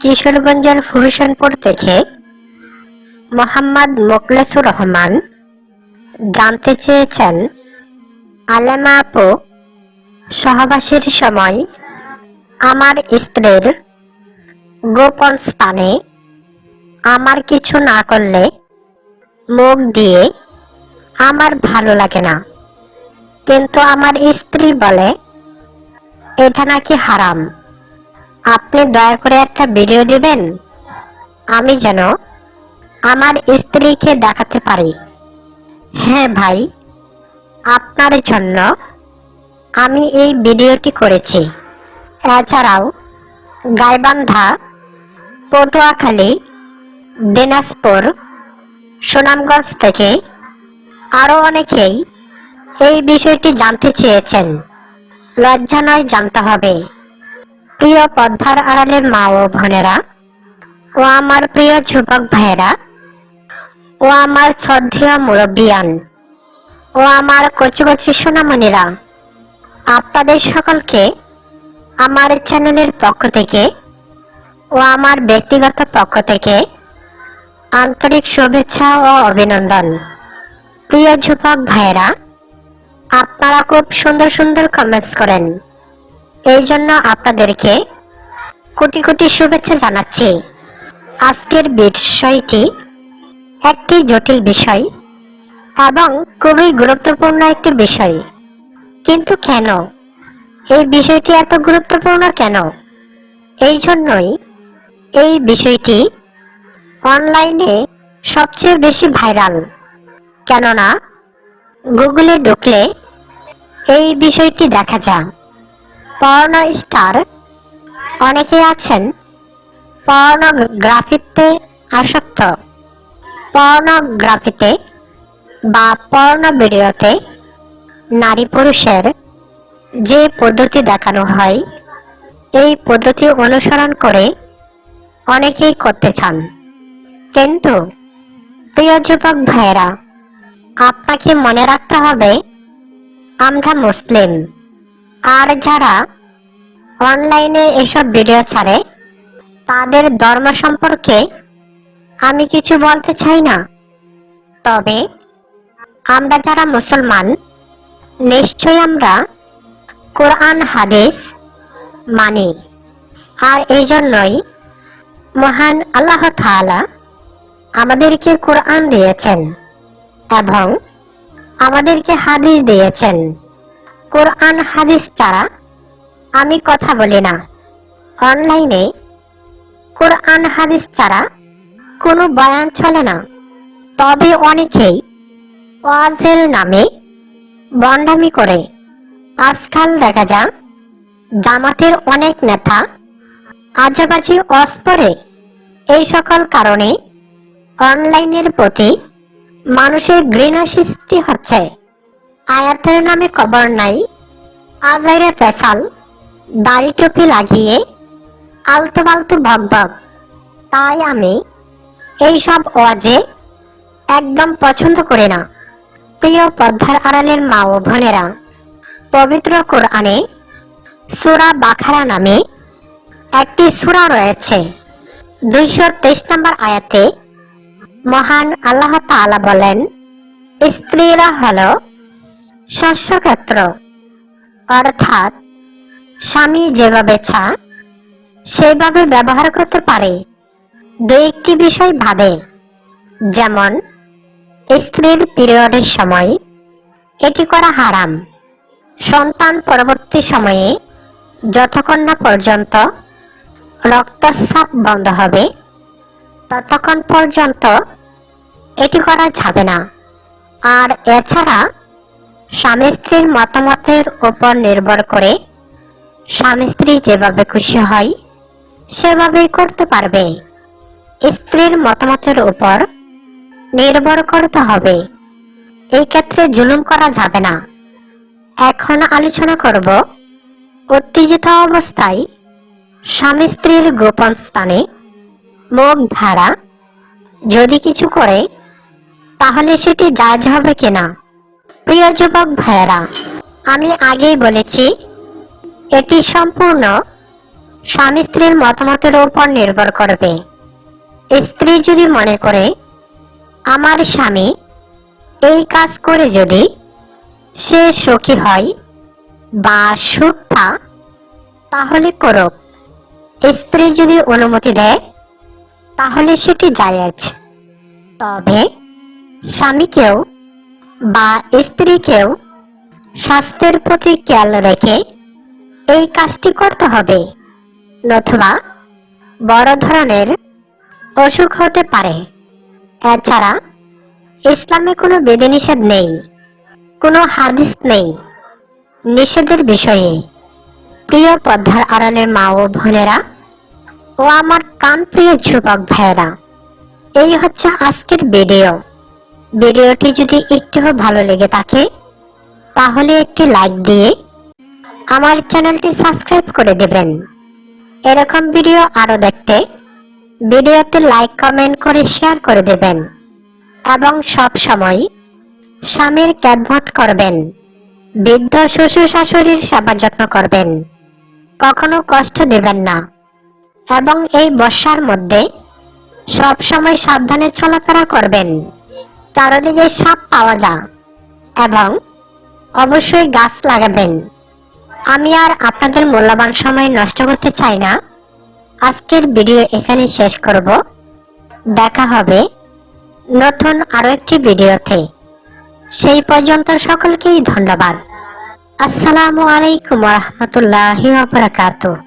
কিশোরগঞ্জের ফুরুশনপুর থেকে মোহাম্মদ মোকলেসুর রহমান জানতে চেয়েছেন, আলেমা আপু, সহবাসের সময় আমার স্ত্রীর গোপন স্থানে আমার কিছু না করলে মুখ দিয়ে আমার ভালো লাগে না। কিন্তু আমার স্ত্রী বলে, এটা নাকি হারাম। আপনি দয়া করে একটা ভিডিও দিবেন? আমি যেন আমার স্ত্রীকে দেখাতে পারি। হ্যাঁ ভাই, আপনার জন্য আমি এই ভিডিওটি করেছি। এছাড়াও গাইবান্ধা, পটুয়াখালী, দিনাজপুর, সুনামগঞ্জ থেকে আরও অনেকেই এই বিষয়টি জানতে চেয়েছেন। লজ্জা নয় জানতে হবে। প্রিয় পদ্মার আড়ালের মা ও বোনেরা, ও আমার প্রিয় যুবক ভাইয়েরা, ও আমার শ্রদ্ধেয় মুরব্বিয়ান, ও আমার কচি কচি সোনামণিরা, আপনাদের সকলকে আমার চ্যানেলের পক্ষ থেকে ও আমার ব্যক্তিগত পক্ষ থেকে আন্তরিক শুভেচ্ছা ও অভিনন্দন। প্রিয় যুবক ভাইয়েরা, আপনারা খুব সুন্দর সুন্দর কমেন্টস করেন। এই জন্য আপনাদেরকে কোটি কোটি শুভেচ্ছা জানাচ্ছি। আজকের বিষয়টি একটি জটিল বিষয় এবং খুবই গুরুত্বপূর্ণ একটি বিষয়। কিন্তু কেন? এই বিষয়টি এত গুরুত্বপূর্ণ কেন? এই জন্যই এই বিষয়টি অনলাইনে সবচেয়ে বেশি ভাইরাল। কেননা গুগলে ঢুকলে এই বিষয়টি দেখা যায়। পর্ন স্টার অনেকে আছেন। পর্নোগ্রাফিতে আসক্ত। পর্নোগ্রাফিতে বা পর্ন ভিডিওতে নারী পুরুষের যে পদ্ধতি দেখানো হয়, এই পদ্ধতি অনুসরণ করে অনেকেই করতে চান। কিন্তু প্রিয় যুবক ভাইয়েরা, আপনাকে মনে রাখতে হবে, আমরা মুসলিম। আর যারা অনলাইনে এসব ভিডিও ছাড়ে, তাদের ধর্ম সম্পর্কে আমি কিছু বলতে চাই না। তবে আমরা যারা মুসলমান, নিশ্চয়ই আমরা কোরআন, হাদিস মানি। আর এই জন্যই মহান আল্লাহ তাআলা আমাদেরকে কোরআন দিয়েছেন এবং আমাদেরকে হাদিস দিয়েছেন। কোরআন হাদিস ছাড়া আমি কথা বলি না। অনলাইনে কোরআন হাদিস ছাড়া কোনো বয়ান চলে না। তবে অনেকেই ওয়াজের নামে বন্ডামি করে। আজকাল দেখা যায় জামাতের অনেক নেতা আজেবাজি অস্পরে এই সকল কারণে অনলাইনের প্রতি মানুষের ঘৃণা সৃষ্টি হচ্ছে। আয়াতের নামে কবর নাই, আজাইরে ফেসাল, দাড়ি টুপি লাগিয়ে, আলতু ফালতু ভগভগ তাই আমি এইসব ওয়াজে একদম পছন্দ করি না। প্রিয় পদ্মার আড়ালের মা ও বোনেরা, পবিত্র কোরআনে সুরা বাখারা নামে একটি সুরা রয়েছে। দুইশো তেইশ নম্বর আয়াতে মহান আল্লাহ তাআলা বলেন, স্ত্রীরা হল শস্যক্ষেত্র। অর্থাৎ, স্বামী যেভাবে ছা সেইভাবে ব্যবহার করতে পারে। দু একটি বিষয় বাদে, যেমন, স্ত্রীর পিরিয়ডের সময় এটি করা হারাম। সন্তান পরবর্তী সময়ে যতক্ষণ না পর্যন্ত রক্তচাপ বন্ধ হবে, ততক্ষণ পর্যন্ত এটি করা যাবে না। আর এছাড়া স্বামী স্ত্রীর মতামতের উপর নির্ভর করে স্বামী স্ত্রী যেভাবে খুশি হয়, সেভাবেই করতে পারবে। স্ত্রীর মতামতের উপর নির্ভর করতে হবে। এই ক্ষেত্রে জুলুম করা যাবে না। এখন আলোচনা করব উত্তেজিত অবস্থায় স্বামী স্ত্রীর গোপন স্থানে মুখ ধারা যদি কিছু করে, তাহলে সেটি জায়জ হবে কিনা? প্রিয় যুবক ভাইয়েরা, আমি আগেই বলেছি, এটি সম্পূর্ণ স্বামী স্ত্রীর মতামতের উপর নির্ভর করবে। স্ত্রী যদি মনে করে, আমার স্বামী এই কাজ করে যদি সে সুখী হয় বা সুখ তাহলে করুক। স্ত্রী যদি অনুমতি দেয়, তাহলে সেটি জায়েজ। তবে স্বামীকেও বা স্ত্রীকেও স্বাস্থ্যের প্রতি খেয়াল রেখে এই কাজটি করতে হবে। নতুবা বড় ধরনের অসুখ হতে পারে। এছাড়া ইসলামে কোনো বিধিনিষেধ নেই, কোনো হাদিস নেই। নিষেধের বিষয়ে প্রিয় পদ্মার আড়ালের মা ও বোনেরা ও আমার প্রাণপ্রিয় যুবক ভাইয়েরা, এই হচ্ছে আজকের ভিডিও। ভিডিওটি যদি একটু ভালো লেগে থাকে, তাহলে একটি লাইক দিয়ে আমার চ্যানেলটি সাবস্ক্রাইব করে দেবেন। এরকম ভিডিও আরও দেখতে ভিডিওতে লাইক, কমেন্ট করে শেয়ার করে দেবেন এবং সব সময় স্বামীর ক্যাদমত করবেন, বৃদ্ধ শ্বশুর শাশুড়ির সেবা যত্ন করবেন, কখনো কষ্ট দেবেন না এবং এই বর্ষার মধ্যে সব সময় সাবধানে চলাফেরা করবেন। চারদিকে সাপ পাওয়া যা। এবং অবশ্যই গাছ লাগাবেন। আমি আর আপনাদের মূল্যবান সময় নষ্ট করতে চাই না। আজকের ভিডিও এখানে শেষ করব। দেখা হবে নতুন আরও একটি ভিডিওতে। সেই পর্যন্ত সকলকেই ধন্যবাদ। আসসালামু আলাইকুম রহমতুল্লাহ বারাকাতুহ।